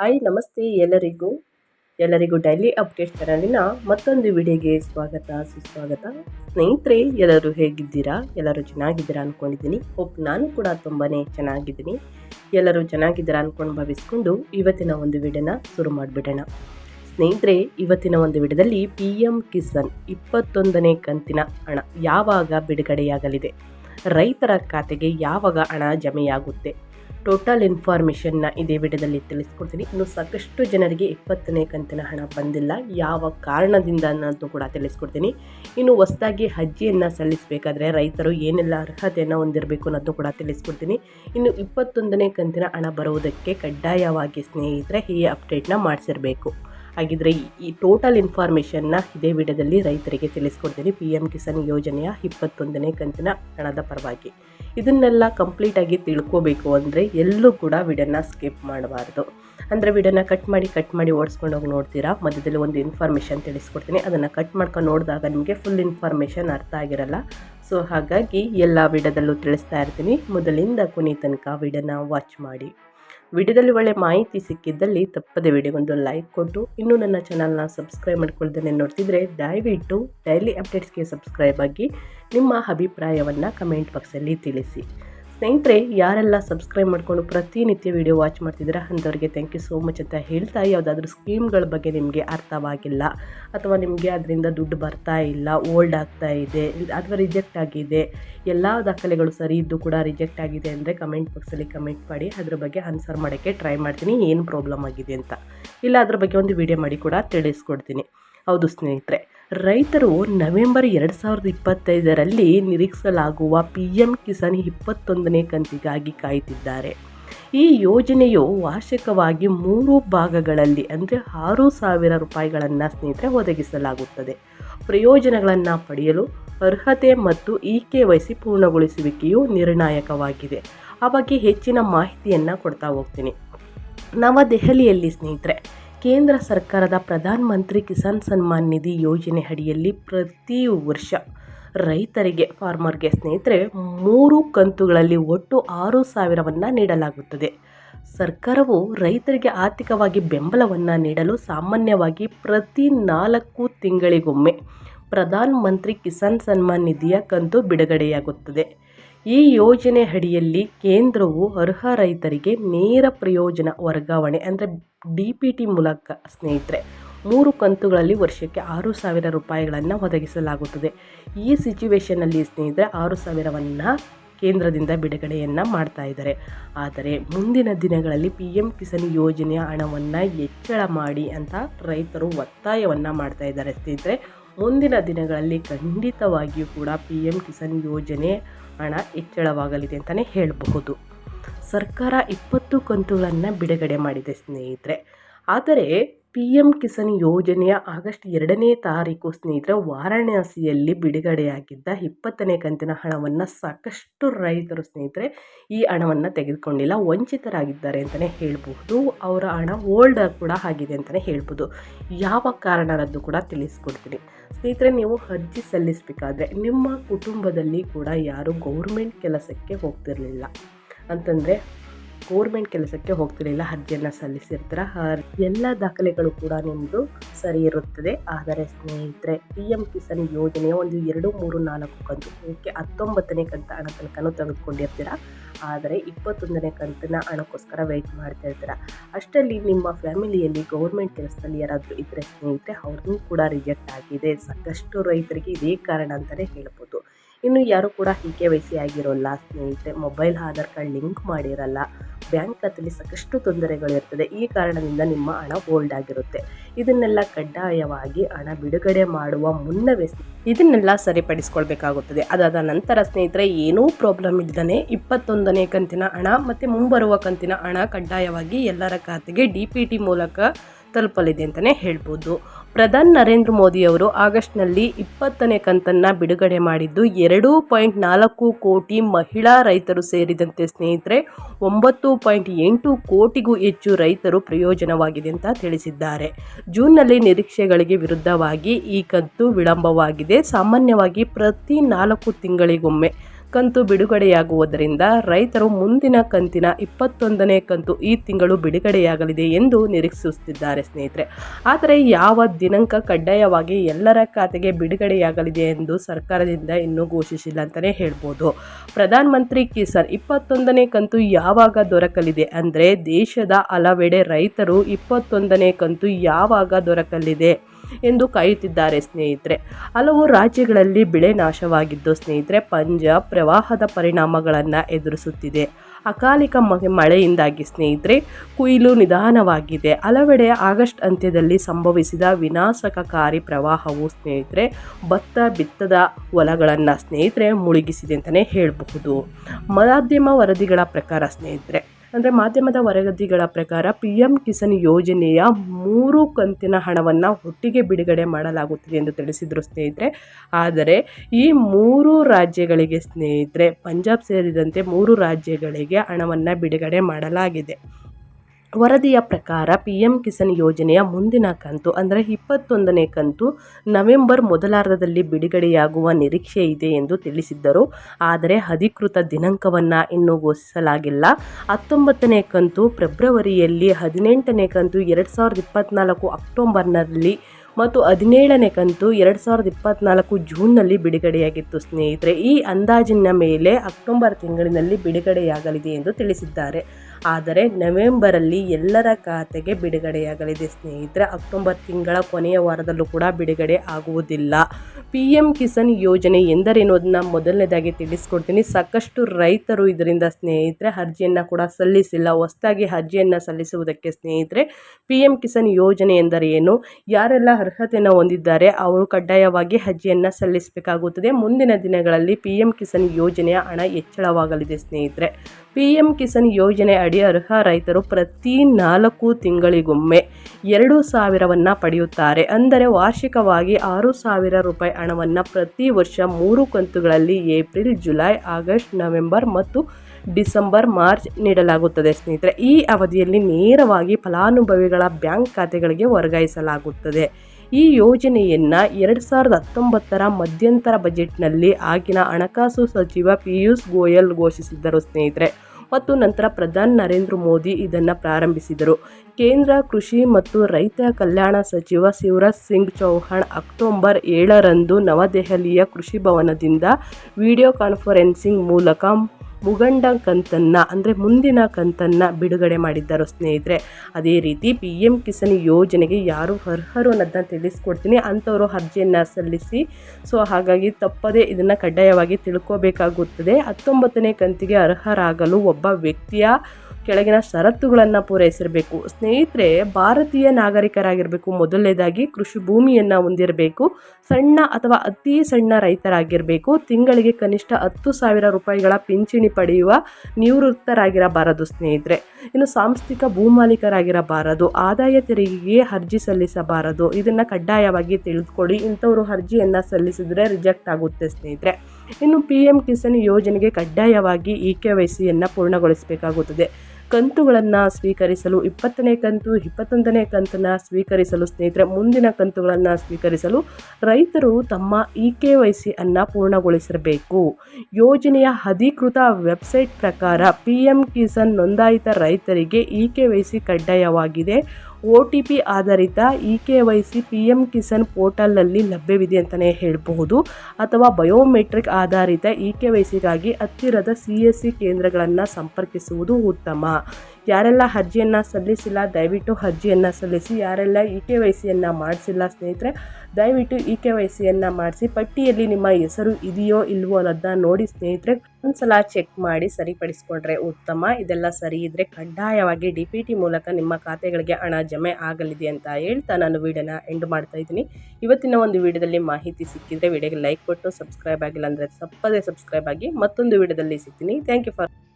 Hi, ನಮಸ್ತೆ ಎಲ್ಲರಿಗೂ. ಎಲ್ಲರಿಗೂ ಡೈಲಿ ಅಪ್ಡೇಟ್ ಚಾನಲಿನ ಮತ್ತೊಂದು ವಿಡಿಯೋಗೆ ಸ್ವಾಗತ, ಸುಸ್ವಾಗತ. ಸ್ನೇಹಿತರೆ, ಎಲ್ಲರೂ ಹೇಗಿದ್ದೀರಾ? ಎಲ್ಲರೂ ಚೆನ್ನಾಗಿದ್ದೀರಾ ಅಂದ್ಕೊಂಡಿದ್ದೀನಿ ಹೋಪ್ ನಾನು ಕೂಡ ತುಂಬಾ ಚೆನ್ನಾಗಿದ್ದೀನಿ. ಎಲ್ಲರೂ ಚೆನ್ನಾಗಿದ್ದೀರಾ ಅಂದ್ಕೊಂಡು ಭಾವಿಸ್ಕೊಂಡು ಇವತ್ತಿನ ಒಂದು ವಿಡಿಯೋನ ಶುರು ಮಾಡಿಬಿಡೋಣ. ಸ್ನೇಹಿತರೆ, ಇವತ್ತಿನ ಒಂದು ವಿಡಿಯೋದಲ್ಲಿ ಪಿ ಎಂ ಕಿಸಾನ್ ಇಪ್ಪತ್ತೊಂದನೇ ಕಂತಿನ ಹಣ ಯಾವಾಗ ಬಿಡುಗಡೆಯಾಗಲಿದೆ? ರೈತರ ಖಾತೆಗೆ ಯಾವಾಗ ಹಣ ಜಮೆಯಾಗುತ್ತೆ? ಟೋಟಲ್ ಇನ್ಫಾರ್ಮೇಷನ್ನ ಇದೇ ವಿಡಿಯೋದಲ್ಲಿ ತಿಳಿಸ್ಕೊಡ್ತೀನಿ. ಇನ್ನು ಸಾಕಷ್ಟು ಜನರಿಗೆ ಇಪ್ಪತ್ತನೇ ಕಂತಿನ ಹಣ ಬಂದಿಲ್ಲ. ಯಾವ ಕಾರಣದಿಂದ ಅನ್ನೋದು ಕೂಡ ತಿಳಿಸ್ಕೊಡ್ತೀನಿ. ಇನ್ನು ಹೊಸದಾಗಿ ಅರ್ಜಿಯನ್ನು ಸಲ್ಲಿಸಬೇಕಾದ್ರೆ ರೈತರು ಏನೆಲ್ಲ ಅರ್ಹತೆಯನ್ನು ಹೊಂದಿರಬೇಕು ಅನ್ನೋದು ಕೂಡ ತಿಳಿಸ್ಕೊಡ್ತೀನಿ. ಇನ್ನು ಇಪ್ಪತ್ತೊಂದನೇ ಕಂತಿನ ಹಣ ಬರುವುದಕ್ಕೆ ಕಡ್ಡಾಯವಾಗಿ ಸ್ನೇಹಿತರೆ ಈ ಅಪ್ಡೇಟ್ನ ಮಾಡಿಸಿರಬೇಕು. ಹಾಗಿದ್ರೆ ಈ ಟೋಟಲ್ ಇನ್ಫಾರ್ಮೇಷನ್ನ ಇದೇ ವಿಡಿಯೋದಲ್ಲಿ ರೈತರಿಗೆ ತಿಳಿಸ್ಕೊಡ್ತೀನಿ. ಪಿ ಎಂ ಕಿಸಾನ್ ಯೋಜನೆಯ ಇಪ್ಪತ್ತೊಂದನೇ ಕಂತಿನ ಹಣದ ಪರವಾಗಿ. ಇದನ್ನೆಲ್ಲ ಕಂಪ್ಲೀಟಾಗಿ ತಿಳ್ಕೋಬೇಕು ಅಂದರೆ ಎಲ್ಲೂ ಕೂಡ ವಿಡಿಯೋನ ಸ್ಕಿಪ್ ಮಾಡಬಾರ್ದು. ಅಂದರೆ ವಿಡಿಯೋನ ಕಟ್ ಮಾಡಿ ಕಟ್ ಮಾಡಿ ಓಡಿಸ್ಕೊಂಡು ಹೋಗಿ ನೋಡ್ತೀರಾ? ಮಧ್ಯದಲ್ಲಿ ಒಂದು ಇನ್ಫಾರ್ಮೇಷನ್ ತಿಳಿಸ್ಕೊಡ್ತೀನಿ. ಅದನ್ನು ಕಟ್ ಮಾಡ್ಕೊಂಡು ನೋಡಿದಾಗ ನಿಮಗೆ ಫುಲ್ ಇನ್ಫಾರ್ಮೇಷನ್ ಅರ್ಥ ಆಗಿರಲ್ಲ. ಸೊ ಹಾಗಾಗಿ ಎಲ್ಲ ವಿಡಿಯೋದಲ್ಲೂ ತಿಳಿಸ್ತಾ ಇರ್ತೀನಿ. ಮೊದಲಿಂದ ಕೊನೆ ತನಕ ವಿಡಿಯೋನ ವಾಚ್ ಮಾಡಿ. ವಿಡಿಯೋದಲ್ಲಿ ಒಳ್ಳೆ ಮಾಹಿತಿ ಸಿಕ್ಕಿದ್ದಲ್ಲಿ ತಪ್ಪದೆ ವಿಡಿಯೋಗೊಂದು ಲೈಕ್ ಕೊಟ್ಟು, ಇನ್ನೂ ನನ್ನ ಚಾನಲ್ನ ಸಬ್ಸ್ಕ್ರೈಬ್ ಮಾಡ್ಕೊಳ್ದೇನೆ ನೋಡ್ತಿದ್ರೆ ದಯವಿಟ್ಟು ಡೈಲಿ ಅಪ್ಡೇಟ್ಸ್ಗೆ ಸಬ್ಸ್ಕ್ರೈಬ್ ಆಗಿ ನಿಮ್ಮ ಅಭಿಪ್ರಾಯವನ್ನು ಕಮೆಂಟ್ ಬಾಕ್ಸಲ್ಲಿ ತಿಳಿಸಿ. ಸ್ನೇಹಿತರೆ, ಯಾರೆಲ್ಲ ಸಬ್ಸ್ಕ್ರೈಬ್ ಮಾಡಿಕೊಂಡು ಪ್ರತಿನಿತ್ಯ ವಿಡಿಯೋ ವಾಚ್ ಮಾಡ್ತಿದ್ದೀರಾ ಅಂಥವ್ರಿಗೆ ಥ್ಯಾಂಕ್ ಯು ಸೋ ಮಚ್ ಅಂತ ಹೇಳ್ತಾ ಯಾವುದಾದ್ರೂ ಸ್ಕೀಮ್ಗಳ ಬಗ್ಗೆ ನಿಮಗೆ ಅರ್ಥವಾಗಿಲ್ಲ, ಅಥವಾ ನಿಮಗೆ ಅದರಿಂದ ದುಡ್ಡು ಬರ್ತಾ ಇಲ್ಲ ಓಲ್ಡ್ ಆಗ್ತಾ ಇದೆ, ಅಥವಾ ರಿಜೆಕ್ಟ್ ಆಗಿದೆ, ಎಲ್ಲ ದಾಖಲೆಗಳು ಸರಿ ಇದ್ದು ಕೂಡ ರಿಜೆಕ್ಟ್ ಆಗಿದೆ ಅಂದರೆ ಕಮೆಂಟ್ ಬಾಕ್ಸಲ್ಲಿ ಕಮೆಂಟ್ ಮಾಡಿ, ಅದ್ರ ಬಗ್ಗೆ ಆನ್ಸರ್ ಮಾಡೋಕ್ಕೆ ಟ್ರೈ ಮಾಡ್ತೀನಿ, ಏನು ಪ್ರಾಬ್ಲಮ್ ಆಗಿದೆ ಅಂತ. ಇಲ್ಲ ಅದ್ರ ಬಗ್ಗೆ ಒಂದು ವಿಡಿಯೋ ಮಾಡಿ ಕೂಡ ತಿಳಿಸ್ಕೊಡ್ತೀನಿ. ಹೌದು ಸ್ನೇಹಿತರೆ ರೈತರು ನವೆಂಬರ್ ಎರಡು ಸಾವಿರದ ಇಪ್ಪತ್ತೈದರಲ್ಲಿ ನಿರೀಕ್ಷಿಸಲಾಗುವ ಪಿ ಎಂ ಕಿಸಾನ್ ಇಪ್ಪತ್ತೊಂದನೇ ಕಂತಿಗಾಗಿ ಕಾಯುತ್ತಿದ್ದಾರೆ ಈ ಯೋಜನೆಯು ವಾರ್ಷಿಕವಾಗಿ ಮೂರು ಭಾಗಗಳಲ್ಲಿ, ಅಂದರೆ ಆರು ಸಾವಿರ ರೂಪಾಯಿಗಳನ್ನು ಸ್ನೇಹಿತರೆ ಒದಗಿಸಲಾಗುತ್ತದೆ. ಪ್ರಯೋಜನಗಳನ್ನು ಪಡೆಯಲು ಅರ್ಹತೆ ಮತ್ತು ಇ ಕೆ ವೈ ಪೂರ್ಣಗೊಳಿಸುವಿಕೆಯು ನಿರ್ಣಾಯಕವಾಗಿದೆ. ಆ ಬಗ್ಗೆ ಹೆಚ್ಚಿನ ಮಾಹಿತಿಯನ್ನು ಕೊಡ್ತಾ ಹೋಗ್ತೀನಿ. ನವದೆಹಲಿಯಲ್ಲಿ ಸ್ನೇಹಿತರೆ ಕೇಂದ್ರ ಸರ್ಕಾರದ ಪ್ರಧಾನ ಮಂತ್ರಿ ಕಿಸಾನ್ ಸನ್ಮಾನ್ ನಿಧಿ ಯೋಜನೆ ಅಡಿಯಲ್ಲಿ ಪ್ರತಿ ವರ್ಷ ರೈತರಿಗೆ ಫಾರ್ಮರ್ಗೆ ಸ್ನೇಹಿತರೆ, ಮೂರು ಕಂತುಗಳಲ್ಲಿ ಒಟ್ಟು ಆರು ಸಾವಿರವನ್ನು ನೀಡಲಾಗುತ್ತದೆ. ಸರ್ಕಾರವು ರೈತರಿಗೆ ಆರ್ಥಿಕವಾಗಿ ಬೆಂಬಲವನ್ನು ನೀಡಲು ಸಾಮಾನ್ಯವಾಗಿ ಪ್ರತಿ ನಾಲ್ಕು ತಿಂಗಳಿಗೊಮ್ಮೆ ಪ್ರಧಾನ ಮಂತ್ರಿ ಕಿಸಾನ್ ಸನ್ಮಾನ್ ನಿಧಿಯ ಕಂತು ಬಿಡುಗಡೆಯಾಗುತ್ತದೆ. ಈ ಯೋಜನೆ ಅಡಿಯಲ್ಲಿ ಕೇಂದ್ರವು ಅರ್ಹ ರೈತರಿಗೆ ನೇರ ಪ್ರಯೋಜನ ವರ್ಗಾವಣೆ ಅಂದರೆ ಡಿ ಪಿ ಟಿ ಮೂಲಕ ಸ್ನೇಹಿತರೆ, ಮೂರು ಕಂತುಗಳಲ್ಲಿ ವರ್ಷಕ್ಕೆ ಆರು ಸಾವಿರ ರೂಪಾಯಿಗಳನ್ನು ಒದಗಿಸಲಾಗುತ್ತದೆ. ಈ ಸಿಚುವೇಷನಲ್ಲಿ ಸ್ನೇಹಿತರೆ, ಆರು ಸಾವಿರವನ್ನು ಕೇಂದ್ರದಿಂದ ಬಿಡುಗಡೆಯನ್ನು ಮಾಡ್ತಾ ಇದ್ದಾರೆ. ಆದರೆ ಮುಂದಿನ ದಿನಗಳಲ್ಲಿ ಪಿ ಎಂ ಕಿಸಾನ್ ಯೋಜನೆಯ ಹಣವನ್ನು ಹೆಚ್ಚಳ ಮಾಡಿ ಅಂತ ರೈತರು ಒತ್ತಾಯವನ್ನು ಮಾಡ್ತಾ ಇದ್ದಾರೆ ಸ್ನೇಹಿತರೆ. ಮುಂದಿನ ದಿನಗಳಲ್ಲಿ ಖಂಡಿತವಾಗಿಯೂ ಕೂಡ ಪಿ ಎಂ ಕಿಸಾನ್ ಯೋಜನೆ ಹಣ ಹೆಚ್ಚಳವಾಗಲಿದೆ ಅಂತಲೇ ಹೇಳಬಹುದು. ಸರ್ಕಾರ ಇಪ್ಪತ್ತು ಕಂತುಗಳನ್ನು ಬಿಡುಗಡೆ ಮಾಡಿದೆ ಸ್ನೇಹಿತರೆ. ಆದರೆ ಪಿ ಎಂ ಕಿಸಾನ್ ಯೋಜನೆಯ ಆಗಸ್ಟ್ ಎರಡನೇ ತಾರೀಕು ಸ್ನೇಹಿತರೆ, ವಾರಾಣಸಿಯಲ್ಲಿ ಬಿಡುಗಡೆಯಾಗಿದ್ದ ಇಪ್ಪತ್ತನೇ ಕಂತಿನ ಹಣವನ್ನು ಸಾಕಷ್ಟು ರೈತರು ಸ್ನೇಹಿತರೆ ಈ ಹಣವನ್ನು ತೆಗೆದುಕೊಂಡಿಲ್ಲ, ವಂಚಿತರಾಗಿದ್ದಾರೆ ಅಂತಲೇ ಹೇಳ್ಬೋದು ಅವರ ಹಣ ಓಲ್ಡರ್ ಕೂಡ ಆಗಿದೆ ಅಂತಲೇ ಹೇಳ್ಬೋದು ಯಾವ ಕಾರಣರದ್ದು ಕೂಡ ತಿಳಿಸ್ಕೊಡ್ತೀನಿ. ಸ್ನೇಹಿತರೆ, ನೀವು ಅರ್ಜಿ ಸಲ್ಲಿಸಬೇಕಾದ್ರೆ ನಿಮ್ಮ ಕುಟುಂಬದಲ್ಲಿ ಕೂಡ ಯಾರು ಗೌರ್ಮೆಂಟ್ ಕೆಲಸಕ್ಕೆ ಹೋಗ್ತಿರಲಿಲ್ಲ. ಅಂತಂದರೆ ಗೋರ್ಮೆಂಟ್ ಕೆಲಸಕ್ಕೆ ಹೋಗ್ತಿರಲಿಲ್ಲ, ಅರ್ಜಿಯನ್ನು ಸಲ್ಲಿಸಿರ್ತೀರ. ಎಲ್ಲ ದಾಖಲೆಗಳು ಕೂಡ ನಿಮ್ಮದು ಸರಿ ಇರುತ್ತದೆ. ಆದರೆ ಸ್ನೇಹಿತರೆ ಪಿ ಎಂ ಕಿಸಾನ್ ಯೋಜನೆಯ ಒಂದು ಎರಡು ಮೂರು ನಾಲ್ಕು ಕಂತು ಓಕೆ ಹತ್ತೊಂಬತ್ತನೇ ಕಂತು ಹಣ ತನಕನೂ ತೆಗೆದುಕೊಂಡಿರ್ತೀರ? ಆದರೆ ಇಪ್ಪತ್ತೊಂದನೇ ಕಂತಿನ ಹಣಕ್ಕೋಸ್ಕರ ವೆಯ್ಟ್ ಮಾಡ್ತಾ ಇರ್ತೀರ? ಅಷ್ಟರಲ್ಲಿ ನಿಮ್ಮ ಫ್ಯಾಮಿಲಿಯಲ್ಲಿ ಗೌರ್ಮೆಂಟ್ ಕೆಲಸದಲ್ಲಿ ಯಾರಾದರೂ ಇದ್ದರೆ ಸ್ನೇಹಿತರೆ, ಅವ್ರಿಗೂ ಕೂಡ ರಿಜೆಕ್ಟ್ ಆಗಿದೆ. ಸಾಕಷ್ಟು ರೈತರಿಗೆ ಇದೇ ಕಾರಣ ಅಂತಲೇ ಹೇಳ್ಬೋದು. ಇನ್ನು ಯಾರು ಕೂಡ ಇ ಕೆ ವೈ ಸಿ ಆಗಿರೋಲ್ಲ ಸ್ನೇಹಿತರೆ, ಮೊಬೈಲ್, ಆಧಾರ್ ಕಾರ್ಡ್ ಲಿಂಕ್ ಮಾಡಿರಲ್ಲ, ಬ್ಯಾಂಕ್ ಖಾತೆಯಲ್ಲಿ ಸಾಕಷ್ಟು ತೊಂದರೆಗಳಿರ್ತದೆ ಈ ಕಾರಣದಿಂದ ನಿಮ್ಮ ಹಣ ಹೋಲ್ಡ್ ಆಗಿರುತ್ತೆ. ಇದನ್ನೆಲ್ಲ ಕಡ್ಡಾಯವಾಗಿ ಹಣ ಬಿಡುಗಡೆ ಮಾಡುವ ಮುನ್ನವೇ ಇದನ್ನೆಲ್ಲ ಸರಿಪಡಿಸ್ಕೊಳ್ಬೇಕಾಗುತ್ತದೆ. ಅದಾದ ನಂತರ ಸ್ನೇಹಿತರೆ, ಏನೂ ಪ್ರಾಬ್ಲಮ್ ಇಲ್ಲದೇ ಇಪ್ಪತ್ತೊಂದನೇ ಕಂತಿನ ಹಣ ಮತ್ತು ಮುಂಬರುವ ಕಂತಿನ ಹಣ ಕಡ್ಡಾಯವಾಗಿ ಎಲ್ಲರ ಖಾತೆಗೆ ಡಿ ಪಿ ಟಿ ಮೂಲಕ ತಲುಪಲಿದೆ ಅಂತಲೇ ಹೇಳ್ಬೋದು. ಪ್ರಧಾನಿ ನರೇಂದ್ರ ಮೋದಿಯವರು ಆಗಸ್ಟ್ನಲ್ಲಿ ಇಪ್ಪತ್ತನೇ ಕಂತನ್ನು ಬಿಡುಗಡೆ ಮಾಡಿದ್ದು ಎರಡು ಪಾಯಿಂಟ್ ನಾಲ್ಕು ಕೋಟಿ ಮಹಿಳಾ ರೈತರು ಸೇರಿದಂತೆ ಸ್ನೇಹಿತರೆ, ಒಂಬತ್ತು ಪಾಯಿಂಟ್ ಎಂಟು ಕೋಟಿಗೂ ಹೆಚ್ಚು ರೈತರು ಪ್ರಯೋಜನವಾಗಿದೆ ಅಂತ ತಿಳಿಸಿದ್ದಾರೆ. ಜೂನ್ನಲ್ಲಿ ನಿರೀಕ್ಷೆಗಳಿಗೆ ವಿರುದ್ಧವಾಗಿ ಈ ಕಂತು ವಿಳಂಬವಾಗಿದೆ. ಸಾಮಾನ್ಯವಾಗಿ ಪ್ರತಿ ನಾಲ್ಕು ತಿಂಗಳಿಗೊಮ್ಮೆ ಕಂತು ಬಿಡುಗಡೆಯಾಗುವುದರಿಂದ ರೈತರು ಮುಂದಿನ ಕಂತಿನ ಇಪ್ಪತ್ತೊಂದನೇ ಕಂತು ಈ ತಿಂಗಳು ಬಿಡುಗಡೆಯಾಗಲಿದೆ ಎಂದು ನಿರೀಕ್ಷಿಸುತ್ತಿದ್ದಾರೆ ಸ್ನೇಹಿತರೆ. ಆದರೆ ಯಾವ ದಿನಾಂಕ ಕಡ್ಡಾಯವಾಗಿ ಎಲ್ಲರ ಖಾತೆಗೆ ಬಿಡುಗಡೆಯಾಗಲಿದೆ ಎಂದು ಸರ್ಕಾರದಿಂದ ಇನ್ನೂ ಘೋಷಿಸಿಲ್ಲ ಅಂತಲೇ ಹೇಳ್ಬೋದು. ಪ್ರಧಾನ ಮಂತ್ರಿ ಕಿಸಾನ್ ಇಪ್ಪತ್ತೊಂದನೇ ಕಂತು ಯಾವಾಗ ದೊರಕಲಿದೆ ಅಂದರೆ ದೇಶದ ಹಲವೆಡೆ ರೈತರು ಇಪ್ಪತ್ತೊಂದನೇ ಕಂತು ಯಾವಾಗ ದೊರಕಲಿದೆ? ಎಂದು ಕಾಯುತ್ತಿದ್ದಾರೆ ಸ್ನೇಹಿತರೆ. ಹಲವು ರಾಜ್ಯಗಳಲ್ಲಿ ಬೆಳೆ ನಾಶವಾಗಿದ್ದು ಸ್ನೇಹಿತರೆ, ಪಂಜಾಬ್ ಪ್ರವಾಹದ ಪರಿಣಾಮಗಳನ್ನು ಎದುರಿಸುತ್ತಿದೆ. ಅಕಾಲಿಕ ಮಳೆಯಿಂದಾಗಿ ಸ್ನೇಹಿತರೆ, ಕುಯಿಲು ನಿಧಾನವಾಗಿದೆ. ಹಲವೆಡೆ ಆಗಸ್ಟ್ ಅಂತ್ಯದಲ್ಲಿ ಸಂಭವಿಸಿದ ವಿನಾಶಕಕಾರಿ ಪ್ರವಾಹವು ಸ್ನೇಹಿತರೆ, ಭತ್ತ ಬಿತ್ತದ ಹೊಲಗಳನ್ನು ಸ್ನೇಹಿತರೆ ಮುಳುಗಿಸಿದೆ ಅಂತಲೇ ಹೇಳಬಹುದು. ಮಾಧ್ಯಮ ವರದಿಗಳ ಪ್ರಕಾರ ಸ್ನೇಹಿತರೆ ಅಂದರೆ ಮಾಧ್ಯಮದ ವರದಿಗಳ ಪ್ರಕಾರ ಪಿ ಎಂ ಕಿಸಾನ್ ಯೋಜನೆಯ ಮೂರು ಕಂತಿನ ಹಣವನ್ನು ಒಟ್ಟಿಗೆ ಬಿಡುಗಡೆ ಮಾಡಲಾಗುತ್ತಿದೆ ಎಂದು ತಿಳಿಸಿದರು ಸ್ನೇಹಿತರೆ. ಆದರೆ ಈ ಮೂರು ರಾಜ್ಯಗಳಿಗೆ ಸ್ನೇಹಿತರೆ, ಪಂಜಾಬ್ ಸೇರಿದಂತೆ ಮೂರು ರಾಜ್ಯಗಳಿಗೆ ಹಣವನ್ನು ಬಿಡುಗಡೆ ಮಾಡಲಾಗಿದೆ. ವರದಿಯ ಪ್ರಕಾರ ಪಿ ಎಂ ಕಿಸಾನ್ ಯೋಜನೆಯ ಮುಂದಿನ ಕಂತು ಅಂದರೆ ಇಪ್ಪತ್ತೊಂದನೇ ಕಂತು ನವೆಂಬರ್ ಮೊದಲಾರ್ಧದಲ್ಲಿ ಬಿಡುಗಡೆಯಾಗುವ ನಿರೀಕ್ಷೆ ಇದೆ ಎಂದು ತಿಳಿಸಿದ್ದರು. ಆದರೆ ಅಧಿಕೃತ ದಿನಾಂಕವನ್ನು ಇನ್ನೂ ಘೋಷಿಸಲಾಗಿಲ್ಲ. ಹತ್ತೊಂಬತ್ತನೇ ಕಂತು ಫೆಬ್ರವರಿಯಲ್ಲಿ, ಹದಿನೆಂಟನೇ ಕಂತು ಎರಡು ಸಾವಿರದ ಇಪ್ಪತ್ತ್ನಾಲ್ಕು ಅಕ್ಟೋಬರ್ನಲ್ಲಿ ಮತ್ತು ಹದಿನೇಳನೇ ಕಂತು ಎರಡು ಸಾವಿರದ ಇಪ್ಪತ್ತ್ನಾಲ್ಕು ಜೂನ್ನಲ್ಲಿ ಬಿಡುಗಡೆಯಾಗಿತ್ತು. ಸ್ನೇಹಿತರೆ, ಈ ಅಂದಾಜಿನ ಮೇಲೆ ಅಕ್ಟೋಬರ್ ತಿಂಗಳಿನಲ್ಲಿ ಬಿಡುಗಡೆಯಾಗಲಿದೆ ಎಂದು ತಿಳಿಸಿದ್ದಾರೆ. ಆದರೆ ನವೆಂಬರಲ್ಲಿ ಎಲ್ಲರ ಖಾತೆಗೆ ಬಿಡುಗಡೆಯಾಗಲಿದೆ. ಸ್ನೇಹಿತರೆ, ಅಕ್ಟೋಬರ್ ತಿಂಗಳ ಕೊನೆಯ ವಾರದಲ್ಲೂ ಕೂಡ ಬಿಡುಗಡೆ ಆಗುವುದಿಲ್ಲ. ಪಿ ಎಂ ಕಿಸಾನ್ ಯೋಜನೆ ಎಂದರೇನು ಅದನ್ನ ಮೊದಲನೇದಾಗಿ ತಿಳಿಸ್ಕೊಡ್ತೀನಿ. ಸಾಕಷ್ಟು ರೈತರು ಇದರಿಂದ ಸ್ನೇಹಿತರೆ, ಅರ್ಜಿಯನ್ನು ಕೂಡ ಸಲ್ಲಿಸಿಲ್ಲ. ಹೊಸದಾಗಿ ಅರ್ಜಿಯನ್ನು ಸಲ್ಲಿಸುವುದಕ್ಕೆ ಸ್ನೇಹಿತರೆ ಪಿ ಎಂ ಕಿಸಾನ್ ಯೋಜನೆ ಎಂದರೇನು, ಯಾರೆಲ್ಲ ಅರ್ಹತೆಯನ್ನು ಹೊಂದಿದ್ದಾರೆ, ಅವರು ಕಡ್ಡಾಯವಾಗಿ ಅರ್ಜಿಯನ್ನು ಸಲ್ಲಿಸಬೇಕಾಗುತ್ತದೆ. ಮುಂದಿನ ದಿನಗಳಲ್ಲಿ ಪಿ ಎಂ ಕಿಸಾನ್ ಯೋಜನೆಯ ಹಣ ಹೆಚ್ಚಳವಾಗಲಿದೆ ಸ್ನೇಹಿತರೆ. ಪಿ ಎಂ ಕಿಸಾನ್ ಯೋಜನೆ ಅಡಿ ಅರ್ಹ ರೈತರು ಪ್ರತಿ ನಾಲ್ಕು ತಿಂಗಳಿಗೊಮ್ಮೆ ಎರಡು ಸಾವಿರವನ್ನು ಪಡೆಯುತ್ತಾರೆ. ಅಂದರೆ ವಾರ್ಷಿಕವಾಗಿ ಆರು ಸಾವಿರ ರೂಪಾಯಿ ಹಣವನ್ನು ಪ್ರತಿ ವರ್ಷ ಮೂರು ಕಂತುಗಳಲ್ಲಿ ಏಪ್ರಿಲ್, ಜುಲೈ, ಆಗಸ್ಟ್, ನವೆಂಬರ್ ಮತ್ತು ಡಿಸೆಂಬರ್, ಮಾರ್ಚ್ ನೀಡಲಾಗುತ್ತದೆ. ಸ್ನೇಹಿತರೆ, ಈ ಅವಧಿಯಲ್ಲಿ ನೇರವಾಗಿ ಫಲಾನುಭವಿಗಳ ಬ್ಯಾಂಕ್ ಖಾತೆಗಳಿಗೆ ವರ್ಗಾಯಿಸಲಾಗುತ್ತದೆ. ಈ ಯೋಜನೆಯನ್ನು ಎರಡು ಸಾವಿರದ ಹತ್ತೊಂಬತ್ತರ ಮಧ್ಯಂತರ ಬಜೆಟ್ನಲ್ಲಿ ಆಗಿನ ಹಣಕಾಸು ಸಚಿವ ಪಿಯೂಷ್ ಗೋಯಲ್ ಘೋಷಿಸಿದ್ದರು ಸ್ನೇಹಿತರೆ. ಮತ್ತು ನಂತರ ಪ್ರಧಾನಿ ನರೇಂದ್ರ ಮೋದಿ ಇದನ್ನು ಪ್ರಾರಂಭಿಸಿದರು. ಕೇಂದ್ರ ಕೃಷಿ ಮತ್ತು ರೈತ ಕಲ್ಯಾಣ ಸಚಿವ ಶಿವರಾಜ್ ಸಿಂಗ್ ಚೌಹಾಣ್ ಅಕ್ಟೋಬರ್ ಏಳರಂದು ನವದೆಹಲಿಯ ಕೃಷಿ ಭವನದಿಂದ ವಿಡಿಯೋ ಕಾನ್ಫರೆನ್ಸಿಂಗ್ ಮೂಲಕ ಮುಗಂಡ ಕಂತನ್ನು, ಅಂದರೆ ಮುಂದಿನ ಕಂತನ್ನು ಬಿಡುಗಡೆ ಮಾಡಿದ್ದರು ಸ್ನೇಹಿತರೆ, ಅದೇ ರೀತಿ ಪಿ ಎಂ ಕಿಸಾನ್ ಯೋಜನೆಗೆ ಯಾರು ಅರ್ಹರು ಅನ್ನೋದನ್ನ ತಿಳಿಸ್ಕೊಡ್ತೀನಿ. ಅಂಥವರು ಅರ್ಜಿಯನ್ನು ಸಲ್ಲಿಸಿ, ಸೊ ಹಾಗಾಗಿ ತಪ್ಪದೇ ಇದನ್ನು ಕಡ್ಡಾಯವಾಗಿ ತಿಳ್ಕೋಬೇಕಾಗುತ್ತದೆ. ಹತ್ತೊಂಬತ್ತನೇ ಕಂತಿಗೆ ಅರ್ಹರಾಗಲು ಒಬ್ಬ ವ್ಯಕ್ತಿಯ ಕೆಳಗಿನ ಷರತ್ತುಗಳನ್ನು ಪೂರೈಸಿರಬೇಕು. ಸ್ನೇಹಿತರೆ, ಭಾರತೀಯ ನಾಗರಿಕರಾಗಿರಬೇಕು, ಮೊದಲನೇದಾಗಿ ಕೃಷಿ ಭೂಮಿಯನ್ನು ಹೊಂದಿರಬೇಕು, ಸಣ್ಣ ಅಥವಾ ಅತಿ ಸಣ್ಣ ರೈತರಾಗಿರಬೇಕು, ತಿಂಗಳಿಗೆ ಕನಿಷ್ಠ ಹತ್ತು ಸಾವಿರ ರೂಪಾಯಿಗಳ ಪಿಂಚಣಿ ಪಡೆಯುವ ನಿವೃತ್ತರಾಗಿರಬಾರದು ಸ್ನೇಹಿತರೆ. ಇನ್ನು ಸಾಂಸ್ಥಿಕ ಭೂಮಾಲೀಕರಾಗಿರಬಾರದು, ಆದಾಯ ತೆರಿಗೆಗೆ ಅರ್ಜಿ ಸಲ್ಲಿಸಬಾರದು, ಇದನ್ನು ಕಡ್ಡಾಯವಾಗಿ ತಿಳಿದುಕೊಡಿ ಇಂಥವರು ಅರ್ಜಿಯನ್ನು ಸಲ್ಲಿಸಿದರೆ ರಿಜೆಕ್ಟ್ ಆಗುತ್ತೆ ಸ್ನೇಹಿತರೆ. ಇನ್ನು ಪಿ ಎಂ ಕಿಸಾನ್ ಯೋಜನೆಗೆ ಕಡ್ಡಾಯವಾಗಿ ಇ ಕೆ ವೈ ಸಿಯನ್ನು ಪೂರ್ಣಗೊಳಿಸಬೇಕಾಗುತ್ತದೆ. ಕಂತುಗಳನ್ನು ಸ್ವೀಕರಿಸಲು ಇಪ್ಪತ್ತನೇ ಕಂತು, ಇಪ್ಪತ್ತೊಂದನೇ ಕಂತನ್ನು ಸ್ವೀಕರಿಸಲು ಸ್ನೇಹಿತರೆ, ಮುಂದಿನ ಕಂತುಗಳನ್ನು ಸ್ವೀಕರಿಸಲು ರೈತರು ತಮ್ಮ ಇ ಕೆ ವೈ ಸಿಯನ್ನು ಪೂರ್ಣಗೊಳಿಸಿರಬೇಕು. ಯೋಜನೆಯ ಅಧಿಕೃತ ವೆಬ್ಸೈಟ್ ಪ್ರಕಾರ ಪಿ ಎಂ ಕಿಸಾನ್ ನೋಂದಾಯಿತ ರೈತರಿಗೆ ಇ ಕೆ ವೈ ಸಿ ಕಡ್ಡಾಯವಾಗಿದೆ. ಒ ಟಿ ಪಿ ಆಧಾರಿತ E K Y C P M Kisan ಪೋರ್ಟಲ್ನಲ್ಲಿ ಲಭ್ಯವಿದೆ ಅಂತಲೇ ಹೇಳಬಹುದು. ಅಥವಾ ಬಯೋಮೆಟ್ರಿಕ್ ಆಧಾರಿತ ಇ ಕೆ ವೈ ಸಿಗಾಗಿ ಹತ್ತಿರದ ಸಿ ಎಸ್ ಸಿ ಕೇಂದ್ರಗಳನ್ನು ಸಂಪರ್ಕಿಸುವುದು ಉತ್ತಮ. ಯಾರೆಲ್ಲ ಅರ್ಜಿಯನ್ನು ಸಲ್ಲಿಸಿಲ್ಲ, ದಯವಿಟ್ಟು ಅರ್ಜಿಯನ್ನು ಸಲ್ಲಿಸಿ. ಯಾರೆಲ್ಲ ಇ ಕೆ ವೈ ಸಿಯನ್ನು ಮಾಡಿಸಿಲ್ಲ ಸ್ನೇಹಿತರೆ, ದಯವಿಟ್ಟು ಇ ಕೆ ವೈ ಸಿಯನ್ನು ಮಾಡಿಸಿ. ಪಟ್ಟಿಯಲ್ಲಿ ನಿಮ್ಮ ಹೆಸರು ಇದೆಯೋ ಇಲ್ವೋ ಅನ್ನೋದನ್ನ ನೋಡಿ ಸ್ನೇಹಿತರೆ, ಒಂದ್ಸಲ ಚೆಕ್ ಮಾಡಿ ಸರಿಪಡಿಸ್ಕೊಂಡ್ರೆ ಉತ್ತಮ. ಇದೆಲ್ಲ ಸರಿ ಇದ್ದರೆ ಕಡ್ಡಾಯವಾಗಿ ಡಿ ಪಿ ಟಿ ಮೂಲಕ ನಿಮ್ಮ ಖಾತೆಗಳಿಗೆ ಹಣ ಜಮೆ ಆಗಲಿದೆ ಅಂತ ಹೇಳ್ತಾ ನಾನು ವಿಡಿಯೋನ ಎಂಡ್ ಮಾಡ್ತಾ ಇದ್ದೀನಿ. ಇವತ್ತಿನ ಒಂದು ವಿಡಿಯೋದಲ್ಲಿ ಮಾಹಿತಿ ಸಿಕ್ಕಿದ್ರೆ ವಿಡಿಯೋಗೆ ಲೈಕ್ ಕೊಟ್ಟು, ಸಬ್ಸ್ಕ್ರೈಬ್ ಆಗಿಲ್ಲ ಅಂದರೆ ತಪ್ಪದೇ ಸಬ್ಸ್ಕ್ರೈಬ್ ಆಗಿ ಮತ್ತೊಂದು ವಿಡಿಯೋದಲ್ಲಿ ಸಿಗ್ತೀನಿ. Thank you for